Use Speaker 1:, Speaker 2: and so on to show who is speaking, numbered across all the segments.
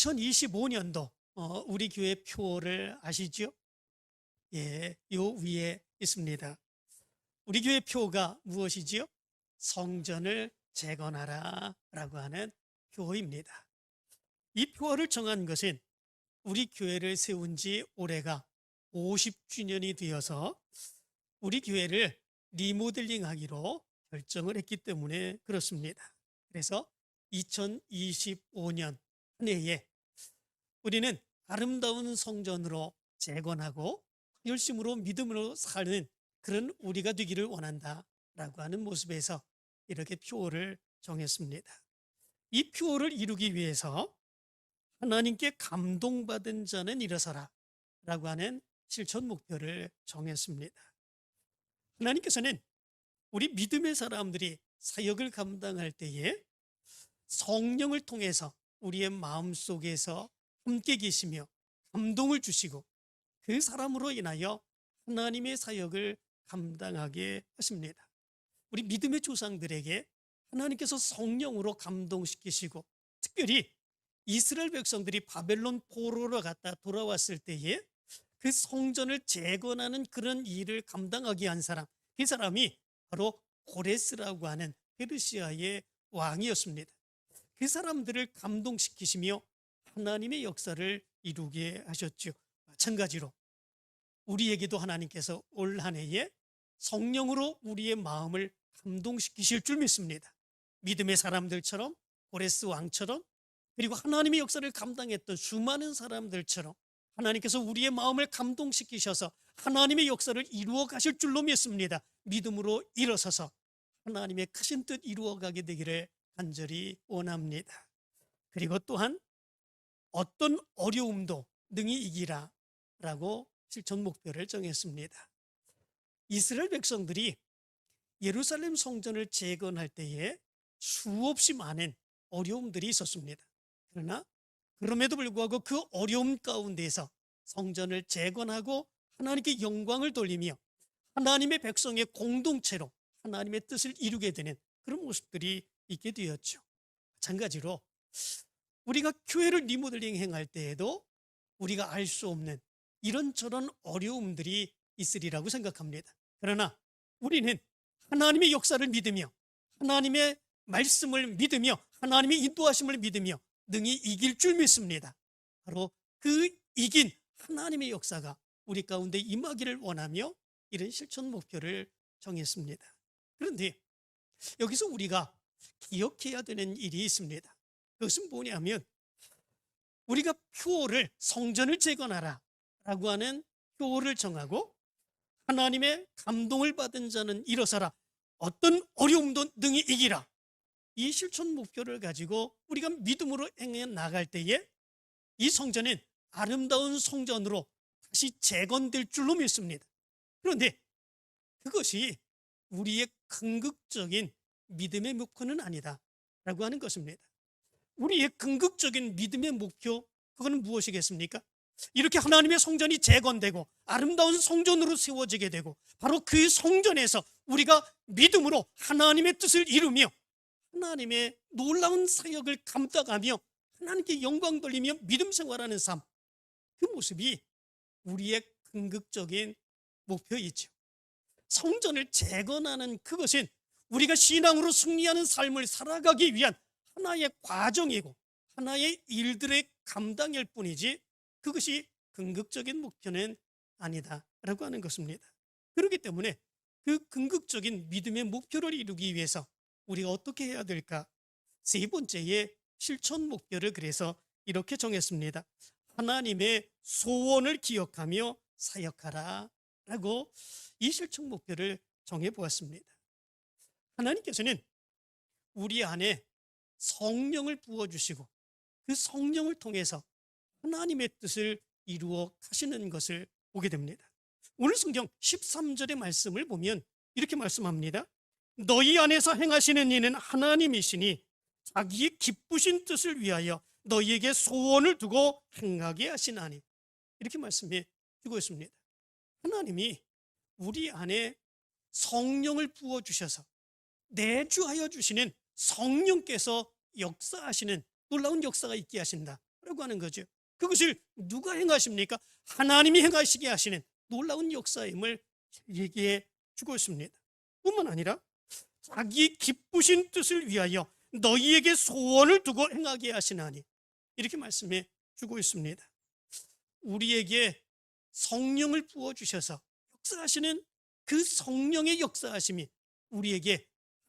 Speaker 1: 2025년도 어, 우리 교회 표를 아시죠? 예, 요 위에 있습니다. 우리 교회 표가 무엇이지요? 성전을 재건하라 라고 하는 표입니다. 이 표를 정한 것은 우리 교회를 세운 지 올해가 50주년이 되어서 우리 교회를 리모델링 하기로 결정을 했기 때문에 그렇습니다. 그래서 2025년 한 해에 우리는 아름다운 성전으로 재건하고 열심으로 믿음으로 사는 그런 우리가 되기를 원한다 라고 하는 모습에서 이렇게 표를 정했습니다. 이 표를 이루기 위해서 하나님께 감동받은 자는 일어서라 라고 하는 실천 목표를 정했습니다. 하나님께서는 우리 믿음의 사람들이 사역을 감당할 때에 성령을 통해서 우리의 마음 속에서 함께 계시며 감동을 주시고 그 사람으로 인하여 하나님의 사역을 감당하게 하십니다. 우리 믿음의 조상들에게 하나님께서 성령으로 감동시키시고 특별히 이스라엘 백성들이 바벨론 포로로 갔다 돌아왔을 때에 그 성전을 재건하는 그런 일을 감당하게 한 사람 그 사람이 바로 고레스라고 하는 페르시아의 왕이었습니다. 그 사람들을 감동시키시며 하나님의 역사를 이루게 하셨죠. 마찬가지로 우리에게도 하나님께서 올 한 해에 성령으로 우리의 마음을 감동시키실 줄 믿습니다. 믿음의 사람들처럼 고레스 왕처럼 그리고 하나님의 역사를 감당했던 수많은 사람들처럼 하나님께서 우리의 마음을 감동시키셔서 하나님의 역사를 이루어 가실 줄로 믿습니다. 믿음으로 일어서서 하나님의 크신 뜻 이루어 가게 되기를 간절히 원합니다. 그리고 또한 어떤 어려움도 능히 이기라 라고 실천 목표를 정했습니다. 이스라엘 백성들이 예루살렘 성전을 재건할 때에 수없이 많은 어려움들이 있었습니다. 그러나 그럼에도 불구하고 그 어려움 가운데서 성전을 재건하고 하나님께 영광을 돌리며 하나님의 백성의 공동체로 하나님의 뜻을 이루게 되는 그런 모습들이 있게 되었죠. 마찬가지로 우리가 교회를 리모델링 행할 때에도 우리가 알 수 없는 이런저런 어려움들이 있으리라고 생각합니다. 그러나 우리는 하나님의 역사를 믿으며 하나님의 말씀을 믿으며 하나님의 인도하심을 믿으며 능히 이길 줄 믿습니다. 바로 그 이긴 하나님의 역사가 우리 가운데 임하기를 원하며 이런 실천 목표를 정했습니다. 그런데 여기서 우리가 기억해야 되는 일이 있습니다. 그것은 뭐냐면 우리가 표를 성전을 재건하라 라고 하는 표를 정하고 하나님의 감동을 받은 자는 일어서라 어떤 어려움도 능히 이기라 이 실천 목표를 가지고 우리가 믿음으로 행해 나갈 때에 이 성전은 아름다운 성전으로 다시 재건될 줄로 믿습니다. 그런데 그것이 우리의 궁극적인 믿음의 목표는 아니다 라고 하는 것입니다. 우리의 궁극적인 믿음의 목표 그거는 무엇이겠습니까? 이렇게 하나님의 성전이 재건되고 아름다운 성전으로 세워지게 되고 바로 그 성전에서 우리가 믿음으로 하나님의 뜻을 이루며 하나님의 놀라운 사역을 감당하며 하나님께 영광 돌리며 믿음 생활하는 삶. 그 모습이 우리의 궁극적인 목표이죠. 성전을 재건하는 그것은 우리가 신앙으로 승리하는 삶을 살아가기 위한 하나의 과정이고 하나의 일들의 감당일 뿐이지 그것이 궁극적인 목표는 아니다라고 하는 것입니다. 그렇기 때문에 그 궁극적인 믿음의 목표를 이루기 위해서 우리가 어떻게 해야 될까? 세 번째의 실천 목표를 그래서 이렇게 정했습니다. 하나님의 소원을 기억하며 사역하라 라고 이 실천 목표를 정해 보았습니다. 하나님께서는 우리 안에 성령을 부어주시고 그 성령을 통해서 하나님의 뜻을 이루어 가시는 것을 보게 됩니다. 오늘 성경 13절의 말씀을 보면 이렇게 말씀합니다. 너희 안에서 행하시는 이는 하나님이시니 자기의 기쁘신 뜻을 위하여 너희에게 소원을 두고 행하게 하시나니 이렇게 말씀해 주고 있습니다. 하나님이 우리 안에 성령을 부어 주셔서 내주하여 주시는 성령께서 역사하시는 놀라운 역사가 있게 하신다라고 라고 하는 거죠. 그것을 누가 행하십니까? 하나님이 행하시게 하시는 놀라운 역사임을 얘기해 주고 있습니다. 뿐만 아니라 자기 기쁘신 뜻을 위하여 너희에게 소원을 두고 행하게 하시나니 이렇게 말씀해 주고 있습니다. 우리에게 성령을 부어 주셔서 역사하시는 그 성령의 역사하심이 우리에게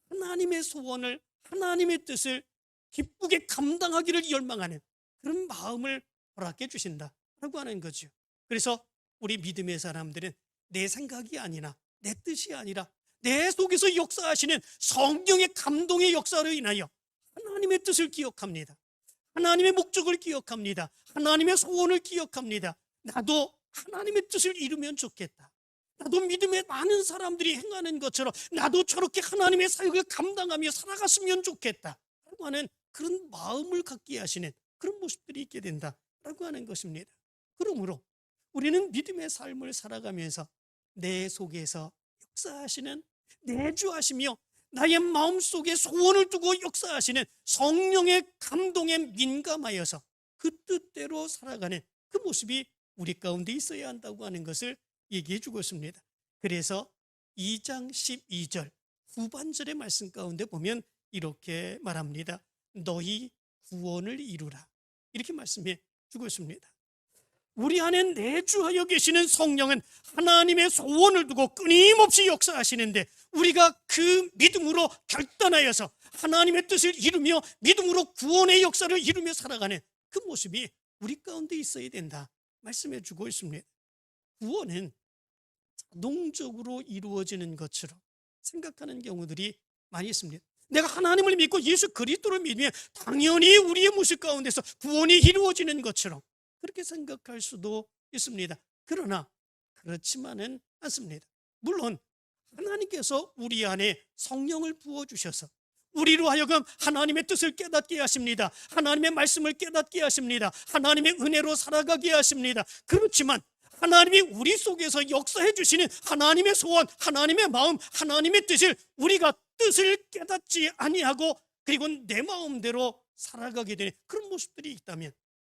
Speaker 1: 하나님의 소원을 하나님의 뜻을 기쁘게 감당하기를 열망하는 그런 마음을 허락해 주신다라고 하는 거죠. 그래서 우리 믿음의 사람들은 내 생각이 아니라 내 뜻이 아니라 내 속에서 역사하시는 성령의 감동의 역사로 인하여 하나님의 뜻을 기억합니다. 하나님의 목적을 기억합니다. 하나님의 소원을 기억합니다. 나도 하나님의 뜻을 이루면 좋겠다. 나도 믿음의 많은 사람들이 행하는 것처럼 나도 저렇게 하나님의 사역을 감당하며 살아갔으면 좋겠다. 라고 하는 그런 마음을 갖게 하시는 그런 모습들이 있게 된다 라고 하는 것입니다. 그러므로 우리는 믿음의 삶을 살아가면서 내 속에서 역사하시는 내주하시며 나의 마음 속에 소원을 두고 역사하시는 성령의 감동에 민감하여서 그 뜻대로 살아가는 그 모습이 우리 가운데 있어야 한다고 하는 것을 얘기해 주고 있습니다. 그래서 2장 12절 후반절의 말씀 가운데 보면 이렇게 말합니다. 너희 구원을 이루라. 이렇게 말씀해 주고 있습니다. 우리 안에 내주하여 계시는 성령은 하나님의 소원을 두고 끊임없이 역사하시는데 우리가 그 믿음으로 결단하여서 하나님의 뜻을 이루며 믿음으로 구원의 역사를 이루며 살아가는 그 모습이 우리 가운데 있어야 된다 말씀해 주고 있습니다. 구원은 자동적으로 이루어지는 것처럼 생각하는 경우들이 많이 있습니다. 내가 하나님을 믿고 예수 그리스도를 믿으면 당연히 우리의 모습 가운데서 구원이 이루어지는 것처럼 그렇게 생각할 수도 있습니다. 그러나 그렇지만은 않습니다. 물론 하나님께서 우리 안에 성령을 부어 주셔서 우리로 하여금 하나님의 뜻을 깨닫게 하십니다. 하나님의 말씀을 깨닫게 하십니다. 하나님의 은혜로 살아가게 하십니다. 그렇지만 하나님이 우리 속에서 역사해 주시는 하나님의 소원, 하나님의 마음, 하나님의 뜻을 우리가 뜻을 깨닫지 아니하고 그리고 내 마음대로 살아가게 되는 그런 모습들이 있다면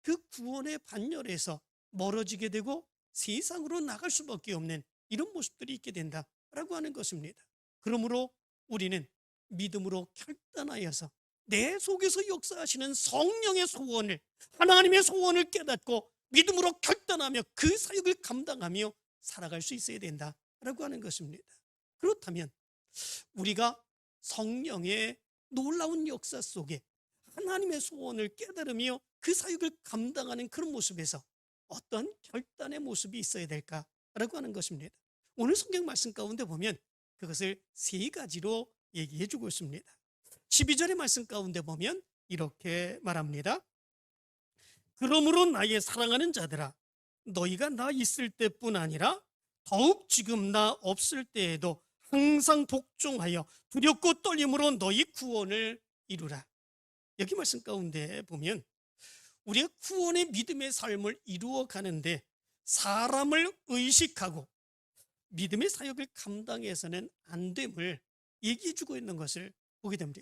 Speaker 1: 그 구원의 반열에서 멀어지게 되고 세상으로 나갈 수밖에 없는 이런 모습들이 있게 된다라고 하는 것입니다. 그러므로 우리는 믿음으로 결단하여서 내 속에서 역사하시는 성령의 소원을 하나님의 소원을 깨닫고 믿음으로 결단하며 그 사역을 감당하며 살아갈 수 있어야 된다라고 하는 것입니다. 그렇다면 우리가 성령의 놀라운 역사 속에 하나님의 소원을 깨달으며 그 사역을 감당하는 그런 모습에서 어떤 결단의 모습이 있어야 될까라고 하는 것입니다. 오늘 성경 말씀 가운데 보면 그것을 세 가지로 얘기해 주고 있습니다. 12절의 말씀 가운데 보면 이렇게 말합니다. 그러므로 나의 사랑하는 자들아 너희가 나 있을 때뿐 아니라 더욱 지금 나 없을 때에도 항상 복종하여 두렵고 떨림으로 너희 구원을 이루라. 여기 말씀 가운데 보면 우리가 구원의 믿음의 삶을 이루어 가는데 사람을 의식하고 믿음의 사역을 감당해서는 안 됨을 얘기해 주고 있는 것을 보게 됩니다.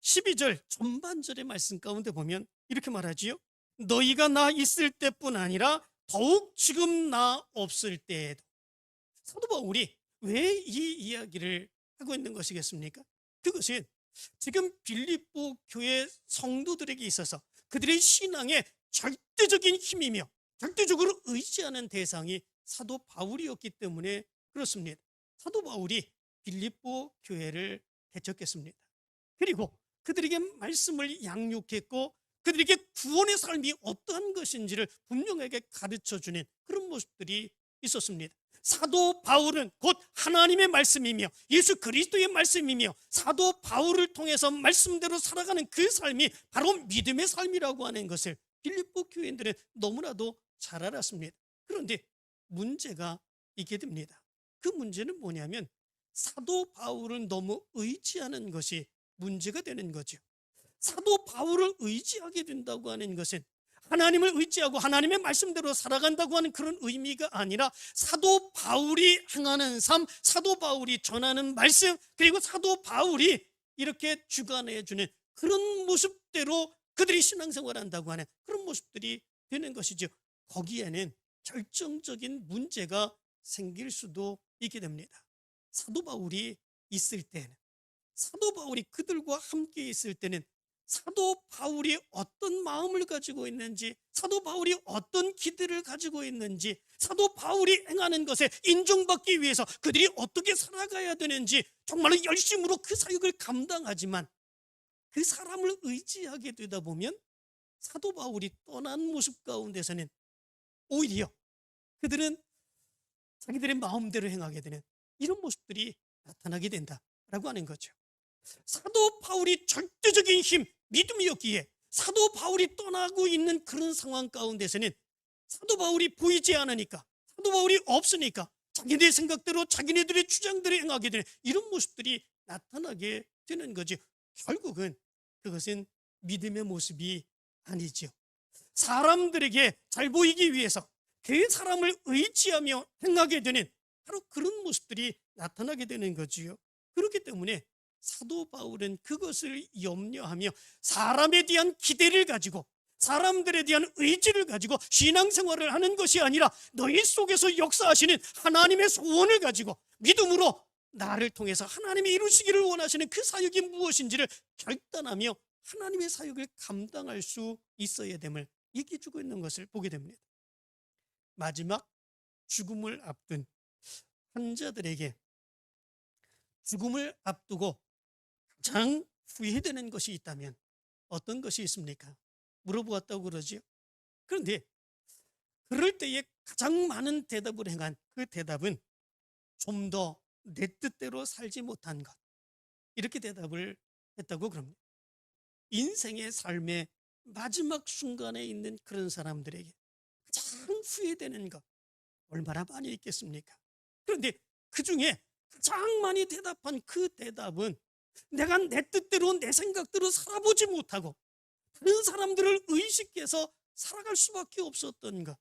Speaker 1: 12절 전반절의 말씀 가운데 보면 이렇게 말하지요. 너희가 나 있을 때뿐 아니라 더욱 지금 나 없을 때에도 사도 바울이 왜 이 이야기를 하고 있는 것이겠습니까? 그것은 지금 빌립보 교회 성도들에게 있어서 그들의 신앙의 절대적인 힘이며 절대적으로 의지하는 대상이 사도 바울이었기 때문에 그렇습니다. 사도 바울이 빌립보 교회를 개척했습니다. 그리고 그들에게 말씀을 양육했고 그들에게 구원의 삶이 어떠한 것인지를 분명하게 가르쳐 주는 그런 모습들이 있었습니다. 사도 바울은 곧 하나님의 말씀이며 예수 그리스도의 말씀이며 사도 바울을 통해서 말씀대로 살아가는 그 삶이 바로 믿음의 삶이라고 하는 것을 빌립보 교인들은 너무나도 잘 알았습니다. 그런데 문제가 있게 됩니다. 그 문제는 뭐냐면 사도 바울은 너무 의지하는 것이 문제가 되는 거죠. 사도 바울을 의지하게 된다고 하는 것은 하나님을 의지하고 하나님의 말씀대로 살아간다고 하는 그런 의미가 아니라 사도 바울이 행하는 삶, 사도 바울이 전하는 말씀, 그리고 사도 바울이 이렇게 주관해 주는 그런 모습대로 그들이 신앙생활 한다고 하는 그런 모습들이 되는 것이죠. 거기에는 결정적인 문제가 생길 수도 있게 됩니다. 사도 바울이 있을 때는 사도 바울이 그들과 함께 있을 때는 사도 바울이 어떤 마음을 가지고 있는지, 사도 바울이 어떤 기대를 가지고 있는지, 사도 바울이 행하는 것에 인정받기 위해서 그들이 어떻게 살아가야 되는지 정말로 열심으로 그 사역을 감당하지만 그 사람을 의지하게 되다 보면 사도 바울이 떠난 모습 가운데서는 오히려 그들은 자기들의 마음대로 행하게 되는 이런 모습들이 나타나게 된다라고 하는 거죠. 사도 바울이 절대적인 힘, 믿음이었기에 사도 바울이 떠나고 있는 그런 상황 가운데서는 사도 바울이 보이지 않으니까 사도 바울이 없으니까 자기네 생각대로 자기네들의 주장대로 행하게 되는 이런 모습들이 나타나게 되는 거죠. 결국은 그것은 믿음의 모습이 아니죠. 사람들에게 잘 보이기 위해서 그 사람을 의지하며 행하게 되는 바로 그런 모습들이 나타나게 되는 거지요. 그렇기 때문에 사도 바울은 그것을 염려하며 사람에 대한 기대를 가지고 사람들에 대한 의지를 가지고 신앙생활을 하는 것이 아니라 너희 속에서 역사하시는 하나님의 소원을 가지고 믿음으로 나를 통해서 하나님이 이루시기를 원하시는 그 사역이 무엇인지를 결단하며 하나님의 사역을 감당할 수 있어야 됨을 얘기해 주고 있는 것을 보게 됩니다. 마지막 죽음을 앞둔 환자들에게 죽음을 앞두고 가장 후회되는 것이 있다면 어떤 것이 있습니까? 물어보았다고 그러지요. 그런데 그럴 때에 가장 많은 대답을 행한 그 대답은 좀 더 내 뜻대로 살지 못한 것. 이렇게 대답을 했다고 그럽니다. 인생의 삶의 마지막 순간에 있는 그런 사람들에게 가장 후회되는 것 얼마나 많이 있겠습니까? 그런데 그 중에 가장 많이 대답한 그 대답은 내가 내 뜻대로 내 생각대로 살아보지 못하고 다른 사람들을 의식해서 살아갈 수밖에 없었던 것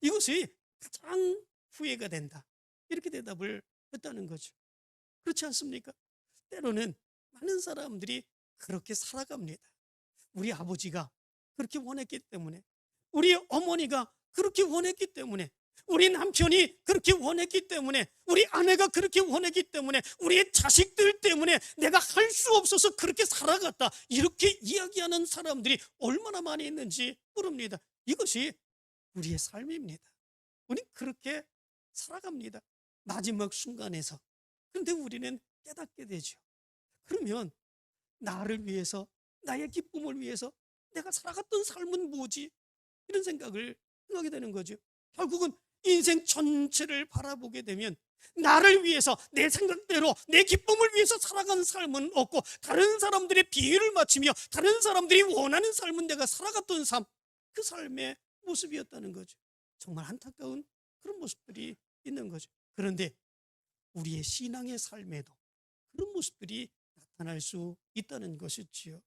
Speaker 1: 이것이 가장 후회가 된다. 이렇게 대답을 했다는 거죠. 그렇지 않습니까? 때로는 많은 사람들이 그렇게 살아갑니다. 우리 아버지가 그렇게 원했기 때문에 우리 어머니가 그렇게 원했기 때문에 우리 남편이 그렇게 원했기 때문에 우리 아내가 그렇게 원했기 때문에 우리의 자식들 때문에 내가 할 수 없어서 그렇게 살아갔다. 이렇게 이야기하는 사람들이 얼마나 많이 있는지 모릅니다. 이것이 우리의 삶입니다. 우리 그렇게 살아갑니다. 마지막 순간에서. 그런데 우리는 깨닫게 되죠. 그러면 나를 위해서 나의 기쁨을 위해서 내가 살아갔던 삶은 뭐지? 이런 생각을 하게 되는 거죠. 결국은 인생 전체를 바라보게 되면 나를 위해서 내 생각대로 내 기쁨을 위해서 살아간 삶은 없고 다른 사람들의 비위를 맞추며 다른 사람들이 원하는 삶은 내가 살아갔던 삶 그 삶의 모습이었다는 거죠. 정말 안타까운 그런 모습들이 있는 거죠. 그런데 우리의 신앙의 삶에도 그런 모습들이 나타날 수 있다는 것이지요.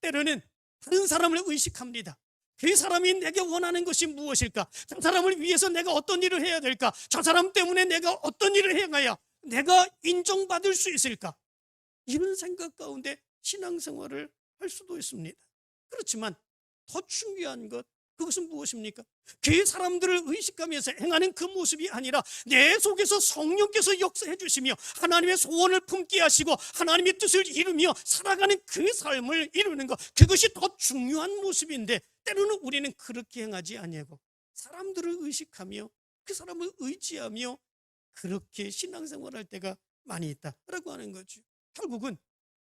Speaker 1: 때로는 다른 사람을 의식합니다 그 사람이 내게 원하는 것이 무엇일까? 저 사람을 위해서 내가 어떤 일을 해야 될까? 저 사람 때문에 내가 어떤 일을 행해야 내가 인정받을 수 있을까? 이런 생각 가운데 신앙생활을 할 수도 있습니다. 그렇지만 더 중요한 것 그것은 무엇입니까? 그 사람들을 의식하면서 행하는 그 모습이 아니라 내 속에서 성령께서 역사해 주시며 하나님의 소원을 품게 하시고 하나님의 뜻을 이루며 살아가는 그 삶을 이루는 것 그것이 더 중요한 모습인데 때로는 우리는 그렇게 행하지 아니하고 사람들을 의식하며 그 사람을 의지하며 그렇게 신앙생활할 때가 많이 있다라고 하는 거죠. 결국은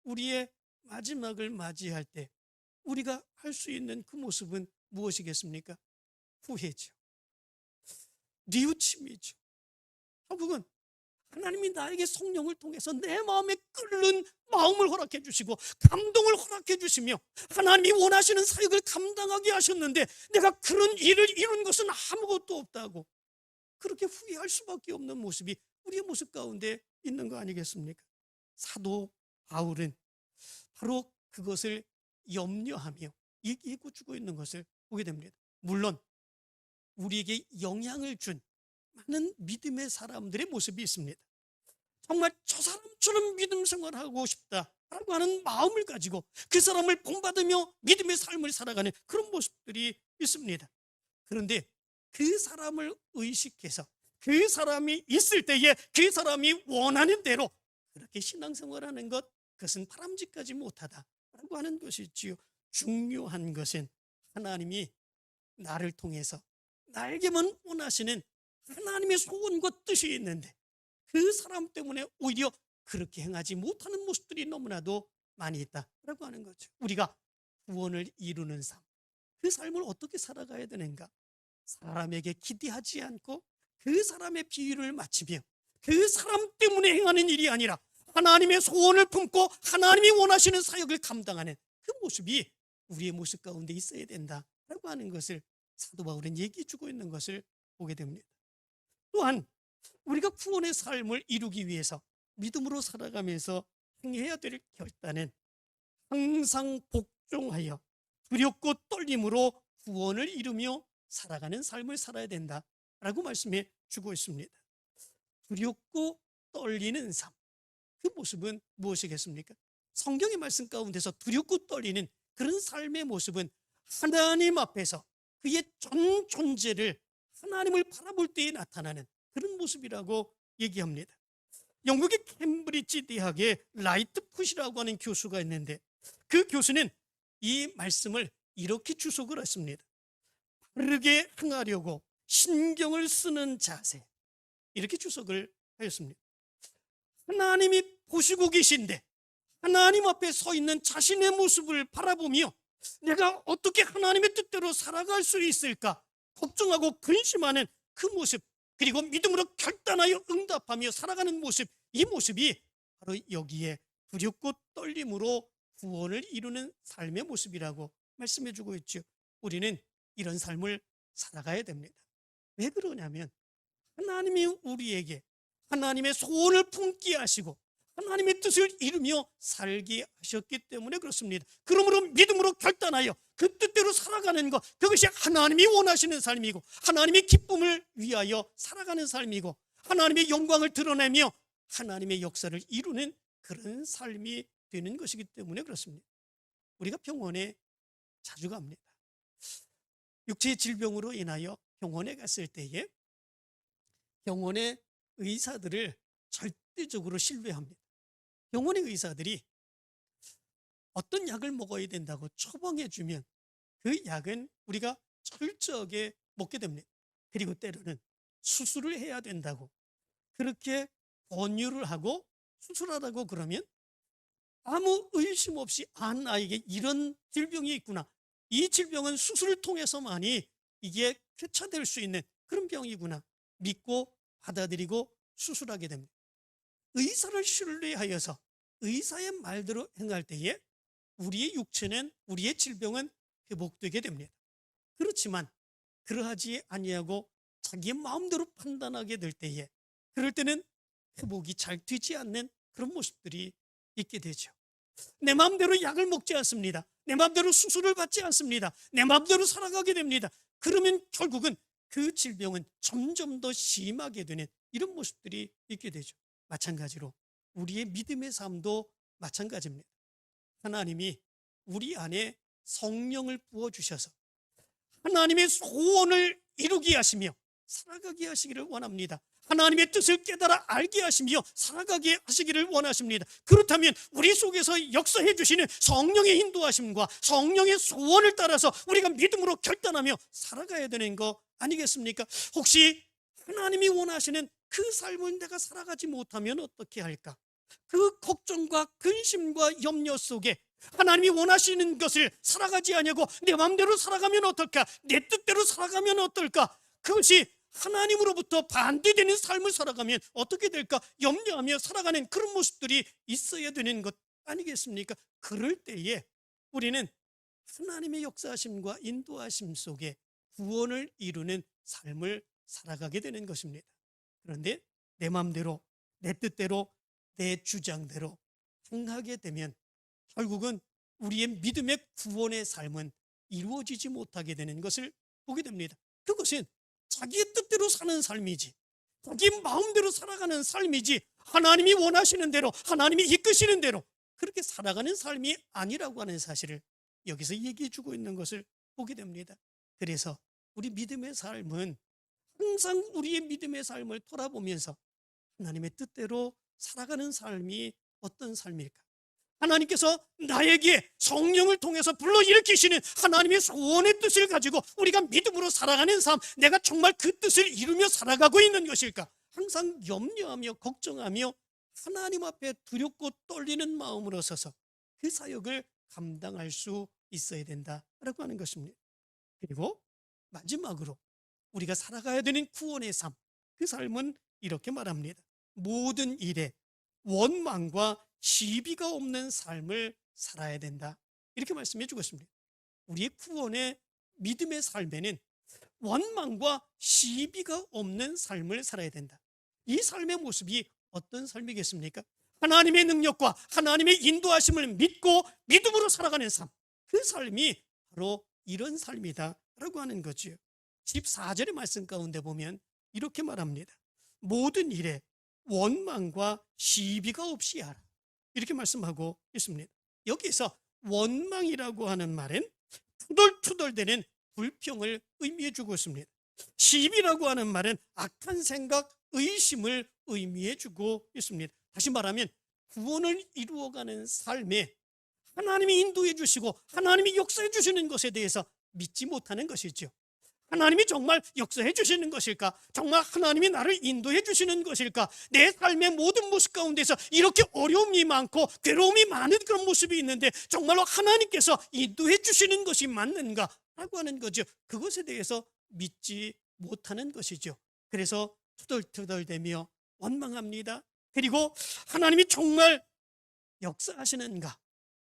Speaker 1: 우리의 마지막을 맞이할 때 우리가 할 수 있는 그 모습은 무엇이겠습니까? 후회죠. 뉘우침이죠. 결국은 하나님이 나에게 성령을 통해서 내 마음에 끓는 마음을 허락해 주시고 감동을 허락해 주시며 하나님이 원하시는 사역을 감당하게 하셨는데 내가 그런 일을 이룬 것은 아무것도 없다고 그렇게 후회할 수밖에 없는 모습이 우리의 모습 가운데 있는 거 아니겠습니까? 사도 바울은 바로 그것을 염려하며 얘기해 주고 있는 것을 보게 됩니다. 물론 우리에게 영향을 준 많은 믿음의 사람들의 모습이 있습니다. 정말 저 사람처럼 믿음 생활하고 싶다. 라고 하는 마음을 가지고 그 사람을 본받으며 믿음의 삶을 살아가는 그런 모습들이 있습니다. 그런데 그 사람을 의식해서 그 사람이 있을 때에 그 사람이 원하는 대로 그렇게 신앙생활하는 것 그것은 바람직하지 못하다라고 하는 것이지요. 중요한 것은 하나님이 나를 통해서 나에게만 원하시는 하나님의 소원과 뜻이 있는데 그 사람 때문에 오히려 그렇게 행하지 못하는 모습들이 너무나도 많이 있다라고 하는 거죠. 우리가 구원을 이루는 삶, 그 삶을 어떻게 살아가야 되는가? 사람에게 기대하지 않고 그 사람의 비유를 맞추며 그 사람 때문에 행하는 일이 아니라 하나님의 소원을 품고 하나님이 원하시는 사역을 감당하는 그 모습이 우리의 모습 가운데 있어야 된다라고 하는 것을 사도 바울은 얘기해 주고 있는 것을 보게 됩니다. 또한 우리가 구원의 삶을 이루기 위해서 믿음으로 살아가면서 행해야 될 결단은 항상 복종하여 두렵고 떨림으로 구원을 이루며 살아가는 삶을 살아야 된다라고 말씀해 주고 있습니다. 두렵고 떨리는 삶. 그 모습은 무엇이겠습니까? 성경의 말씀 가운데서 두렵고 떨리는 그런 삶의 모습은 하나님 앞에서 그의 전 존재를 하나님을 바라볼 때에 나타나는 그런 모습이라고 얘기합니다. 영국의 캠브리지 대학의 라이트 풋이라고 하는 교수가 있는데 그 교수는 이 말씀을 이렇게 주석을 했습니다. 바르게 행하려고 신경을 쓰는 자세. 이렇게 주석을 하였습니다. 하나님이 보시고 계신데 하나님 앞에 서 있는 자신의 모습을 바라보며 내가 어떻게 하나님의 뜻대로 살아갈 수 있을까 걱정하고 근심하는 그 모습 그리고 믿음으로 결단하여 응답하며 살아가는 모습 이 모습이 바로 여기에 두렵고 떨림으로 구원을 이루는 삶의 모습이라고 말씀해 주고 있죠. 우리는 이런 삶을 살아가야 됩니다. 왜 그러냐면 하나님이 우리에게 하나님의 소원을 품게 하시고 하나님의 뜻을 이루며 살게 하셨기 때문에 그렇습니다. 그러므로 믿음으로 결단하여 그 뜻대로 살아가는 것 그것이 하나님이 원하시는 삶이고 하나님의 기쁨을 위하여 살아가는 삶이고 하나님의 영광을 드러내며 하나님의 역사를 이루는 그런 삶이 되는 것이기 때문에 그렇습니다. 우리가 병원에 자주 갑니다. 육체의 질병으로 인하여 병원에 갔을 때에 병원의 의사들을 절대적으로 신뢰합니다. 병원의 의사들이 어떤 약을 먹어야 된다고 처방해 주면 그 약은 우리가 철저하게 먹게 됩니다. 그리고 때로는 수술을 해야 된다고 그렇게 권유를 하고 수술하라고 그러면 아무 의심 없이 아 나에게 이런 질병이 있구나. 이 질병은 수술을 통해서만이 이게 쾌차될 수 있는 그런 병이구나. 믿고 받아들이고 수술하게 됩니다. 의사를 신뢰하여서 의사의 말대로 행할 때에 우리의 육체는 우리의 질병은 회복되게 됩니다. 그렇지만 그러하지 아니하고 자기의 마음대로 판단하게 될 때에 그럴 때는 회복이 잘 되지 않는 그런 모습들이 있게 되죠. 내 마음대로 약을 먹지 않습니다. 내 마음대로 수술을 받지 않습니다. 내 마음대로 살아가게 됩니다. 그러면 결국은 그 질병은 점점 더 심하게 되는 이런 모습들이 있게 되죠. 마찬가지로 우리의 믿음의 삶도 마찬가지입니다. 하나님이 우리 안에 성령을 부어 주셔서 하나님의 소원을 이루게 하시며 살아가게 하시기를 원합니다. 하나님의 뜻을 깨달아 알게 하시며 살아가게 하시기를 원하십니다. 그렇다면 우리 속에서 역사해 주시는 성령의 인도하심과 성령의 소원을 따라서 우리가 믿음으로 결단하며 살아가야 되는 거 아니겠습니까? 혹시 하나님이 원하시는 그 삶을 내가 살아가지 못하면 어떻게 할까? 그 걱정과 근심과 염려 속에 하나님이 원하시는 것을 살아가지 아니하고 내 마음대로 살아가면 어떨까? 내 뜻대로 살아가면 어떨까? 그것이 하나님으로부터 반대되는 삶을 살아가면 어떻게 될까? 염려하며 살아가는 그런 모습들이 있어야 되는 것 아니겠습니까? 그럴 때에 우리는 하나님의 역사하심과 인도하심 속에 구원을 이루는 삶을 살아가게 되는 것입니다. 그런데 내 마음대로, 내 뜻대로, 내 주장대로 행하게 되면 결국은 우리의 믿음의 구원의 삶은 이루어지지 못하게 되는 것을 보게 됩니다. 그것은 자기의 뜻대로 사는 삶이지. 자기 마음대로 살아가는 삶이지. 하나님이 원하시는 대로, 하나님이 이끄시는 대로 그렇게 살아가는 삶이 아니라고 하는 사실을 여기서 얘기해 주고 있는 것을 보게 됩니다. 그래서 우리 믿음의 삶은 항상 우리의 믿음의 삶을 돌아보면서 하나님의 뜻대로 살아가는 삶이 어떤 삶일까? 하나님께서 나에게 성령을 통해서 불러일으키시는 하나님의 소원의 뜻을 가지고 우리가 믿음으로 살아가는 삶, 내가 정말 그 뜻을 이루며 살아가고 있는 것일까? 항상 염려하며 걱정하며 하나님 앞에 두렵고 떨리는 마음으로 서서 그 사역을 감당할 수 있어야 된다라고 하는 것입니다. 그리고 마지막으로 우리가 살아가야 되는 구원의 삶, 그 삶은 이렇게 말합니다. 모든 일에 원망과 시비가 없는 삶을 살아야 된다. 이렇게 말씀해 주고 있습니다. 우리의 구원의 믿음의 삶에는 원망과 시비가 없는 삶을 살아야 된다. 이 삶의 모습이 어떤 삶이겠습니까? 하나님의 능력과 하나님의 인도하심을 믿고 믿음으로 살아가는 삶. 그 삶이 바로 이런 삶이다 라고 하는 거지요. 14절의 말씀 가운데 보면 이렇게 말합니다. 모든 일에 원망과 시비가 없이 하라. 이렇게 말씀하고 있습니다. 여기서 원망이라고 하는 말은 투덜투덜대는 불평을 의미해 주고 있습니다. 시비라고 하는 말은 악한 생각, 의심을 의미해 주고 있습니다. 다시 말하면 구원을 이루어가는 삶에 하나님이 인도해 주시고 하나님이 역사해 주시는 것에 대해서 믿지 못하는 것이죠. 하나님이 정말 역사해 주시는 것일까? 정말 하나님이 나를 인도해 주시는 것일까? 내 삶의 모든 모습 가운데서 이렇게 어려움이 많고 괴로움이 많은 그런 모습이 있는데 정말로 하나님께서 인도해 주시는 것이 맞는가? 라고 하는 거죠. 그것에 대해서 믿지 못하는 것이죠. 그래서 투덜투덜대며 원망합니다. 그리고 하나님이 정말 역사하시는가?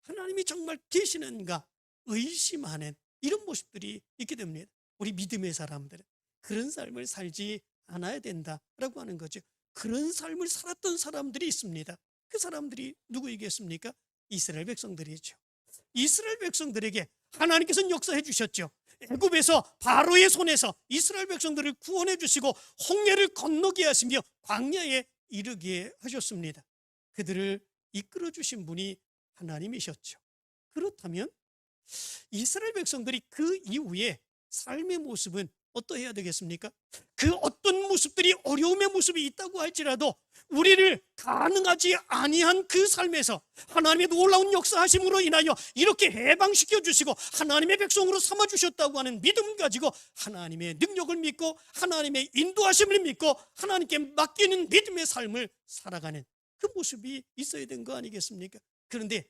Speaker 1: 하나님이 정말 계시는가? 의심하는 이런 모습들이 있게 됩니다. 우리 믿음의 사람들은 그런 삶을 살지 않아야 된다라고 하는 거죠. 그런 삶을 살았던 사람들이 있습니다. 그 사람들이 누구이겠습니까? 이스라엘 백성들이죠. 이스라엘 백성들에게 하나님께서는 역사해 주셨죠. 애굽에서 바로의 손에서 이스라엘 백성들을 구원해 주시고 홍해를 건너게 하시며 광야에 이르게 하셨습니다. 그들을 이끌어 주신 분이 하나님이셨죠. 그렇다면 이스라엘 백성들이 그 이후에 삶의 모습은 어떠해야 되겠습니까? 그 어떤 모습들이 어려움의 모습이 있다고 할지라도 우리를 가능하지 아니한 그 삶에서 하나님의 놀라운 역사하심으로 인하여 이렇게 해방시켜 주시고 하나님의 백성으로 삼아 주셨다고 하는 믿음 가지고 하나님의 능력을 믿고 하나님의 인도하심을 믿고 하나님께 맡기는 믿음의 삶을 살아가는 그 모습이 있어야 된 거 아니겠습니까? 그런데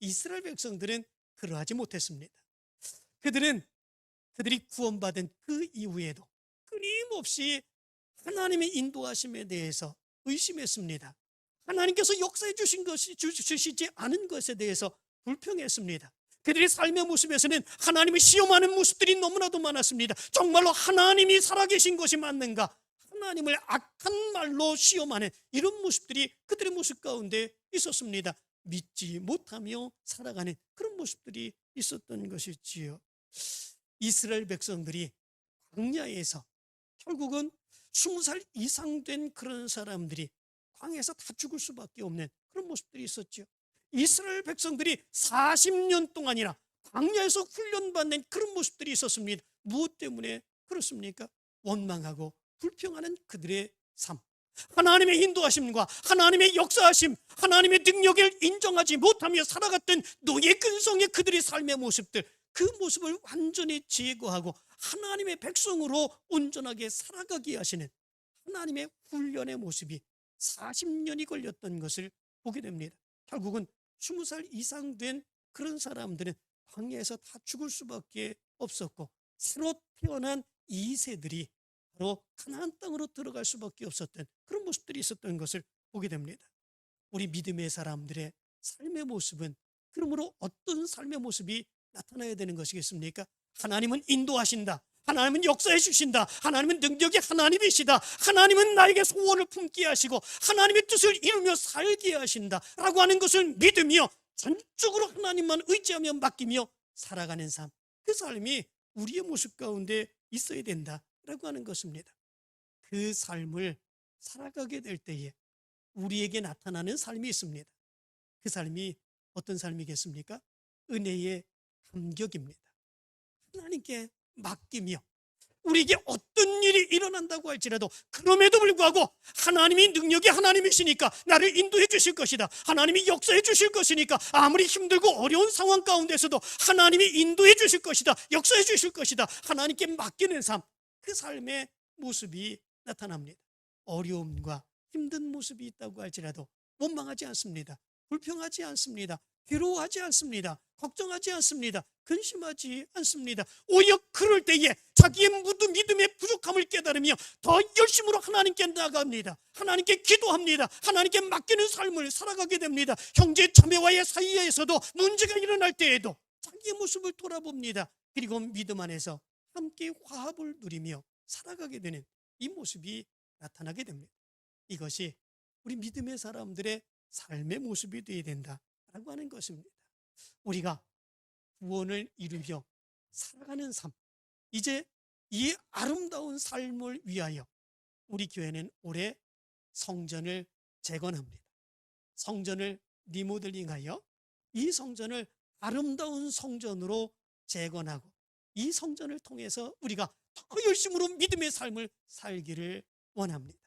Speaker 1: 이스라엘 백성들은 그러하지 못했습니다. 그들은 그들이 구원받은 그 이후에도 끊임없이 하나님의 인도하심에 대해서 의심했습니다. 하나님께서 역사해 주신 것이 주- 주시지 않은 것에 대해서 불평했습니다. 그들의 삶의 모습에서는 하나님을 시험하는 모습들이 너무나도 많았습니다. 정말로 하나님이 살아계신 것이 맞는가? 하나님을 악한 말로 시험하는 이런 모습들이 그들의 모습 가운데 있었습니다. 믿지 못하며 살아가는 그런 모습들이 있었던 것이지요. 이스라엘 백성들이 광야에서 결국은 스무 살 이상 된 그런 사람들이 광야에서 다 죽을 수밖에 없는 그런 모습들이 있었죠. 이스라엘 백성들이 40년 동안이나 광야에서 훈련받는 그런 모습들이 있었습니다. 무엇 때문에 그렇습니까? 원망하고 불평하는 그들의 삶. 하나님의 인도하심과 하나님의 역사하심, 하나님의 능력을 인정하지 못하며 살아갔던 노예 근성의 그들의 삶의 모습들, 그 모습을 완전히 제거하고 하나님의 백성으로 온전하게 살아가게 하시는 하나님의 훈련의 모습이 40년이 걸렸던 것을 보게 됩니다. 결국은 20살 이상 된 그런 사람들은 광야에서 다 죽을 수밖에 없었고 새로 태어난 이 세들이 바로 가나안 땅으로 들어갈 수밖에 없었던 그런 모습들이 있었던 것을 보게 됩니다. 우리 믿음의 사람들의 삶의 모습은 그러므로 어떤 삶의 모습이 나타나야 되는 것이겠습니까? 하나님은 인도하신다. 하나님은 역사해 주신다. 하나님은 능력의 하나님이시다. 하나님은 나에게 소원을 품게 하시고 하나님의 뜻을 이루며 살게 하신다. 라고 하는 것을 믿으며 전적으로 하나님만 의지하며 맡기며 살아가는 삶. 그 삶이 우리의 모습 가운데 있어야 된다. 라고 하는 것입니다. 그 삶을 살아가게 될 때에 우리에게 나타나는 삶이 있습니다. 그 삶이 어떤 삶이겠습니까? 은혜의 감격입니다. 하나님께 맡기며 우리에게 어떤 일이 일어난다고 할지라도 그럼에도 불구하고 하나님이 능력이 하나님이시니까 나를 인도해 주실 것이다. 하나님이 역사해 주실 것이니까 아무리 힘들고 어려운 상황 가운데서도 하나님이 인도해 주실 것이다. 역사해 주실 것이다. 하나님께 맡기는 삶, 그 삶의 모습이 나타납니다. 어려움과 힘든 모습이 있다고 할지라도 원망하지 않습니다. 불평하지 않습니다. 괴로워하지 않습니다. 걱정하지 않습니다. 근심하지 않습니다. 오히려 그럴 때에 자기의 무드 믿음의 부족함을 깨달으며 더 열심으로 하나님께 나갑니다. 하나님께 기도합니다. 하나님께 맡기는 삶을 살아가게 됩니다. 형제 자매와의 사이에서도 문제가 일어날 때에도 자기의 모습을 돌아봅니다. 그리고 믿음 안에서 함께 화합을 누리며 살아가게 되는 이 모습이 나타나게 됩니다. 이것이 우리 믿음의 사람들의 삶의 모습이 되어야 된다라고 하는 것입니다. 우리가 구원을 이루며 살아가는 삶, 이제 이 아름다운 삶을 위하여 우리 교회는 올해 성전을 재건합니다. 성전을 리모델링하여 이 성전을 아름다운 성전으로 재건하고 이 성전을 통해서 우리가 더 열심으로 믿음의 삶을 살기를 원합니다.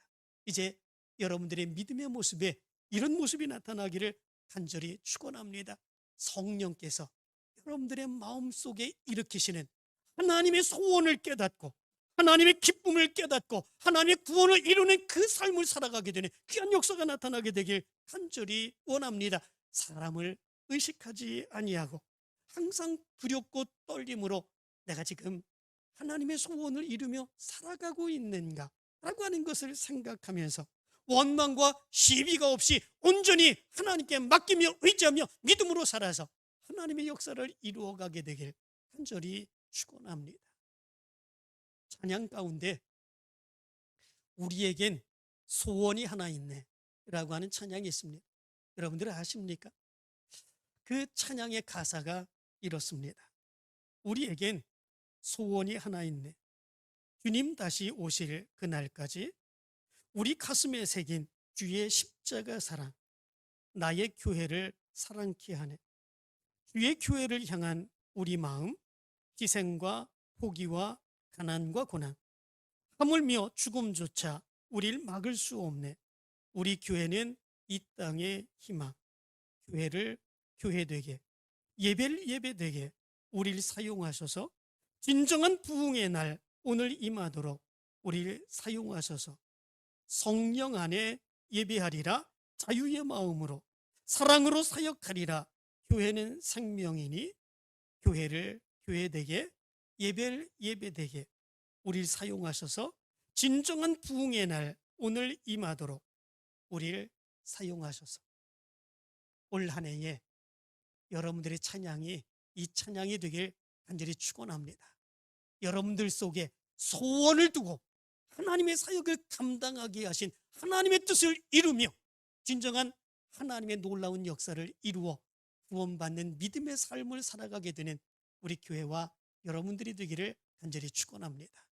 Speaker 1: 이제 여러분들의 믿음의 모습에 이런 모습이 나타나기를 간절히 축원합니다. 성령께서 여러분들의 마음 속에 일으키시는 하나님의 소원을 깨닫고 하나님의 기쁨을 깨닫고 하나님의 구원을 이루는 그 삶을 살아가게 되는 귀한 역사가 나타나게 되길 간절히 원합니다. 사람을 의식하지 아니하고 항상 두렵고 떨림으로 내가 지금 하나님의 소원을 이루며 살아가고 있는가 라고 하는 것을 생각하면서 원망과 시비가 없이 온전히 하나님께 맡기며 의지하며 믿음으로 살아서 하나님의 역사를 이루어가게 되길 간절히 축원합니다. 찬양 가운데 우리에겐 소원이 하나 있네라고 하는 찬양이 있습니다. 여러분들 아십니까? 그 찬양의 가사가 이렇습니다. 우리에겐 소원이 하나 있네. 주님 다시 오실 그날까지 우리 가슴에 새긴 주의 십자가 사랑, 나의 교회를 사랑케 하네. 주의 교회를 향한 우리 마음, 희생과 포기와 가난과 고난, 하물며 죽음조차 우리를 막을 수 없네. 우리 교회는 이 땅의 희망, 교회를 교회되게, 예배를 예배되게 우리를 사용하셔서 진정한 부흥의 날 오늘 임하도록 우리를 사용하셔서 성령 안에 예배하리라 자유의 마음으로 사랑으로 사역하리라 교회는 생명이니 교회를 교회되게 예배를 예배되게 우리를 사용하셔서 진정한 부흥의 날 오늘 임하도록 우리를 사용하셔서 올 한 해에 여러분들의 찬양이 이 찬양이 되길 간절히 축원합니다. 여러분들 속에 소원을 두고 하나님의 사역을 감당하게 하신 하나님의 뜻을 이루며 진정한 하나님의 놀라운 역사를 이루어 구원받는 믿음의 삶을 살아가게 되는 우리 교회와 여러분들이 되기를 간절히 축원합니다.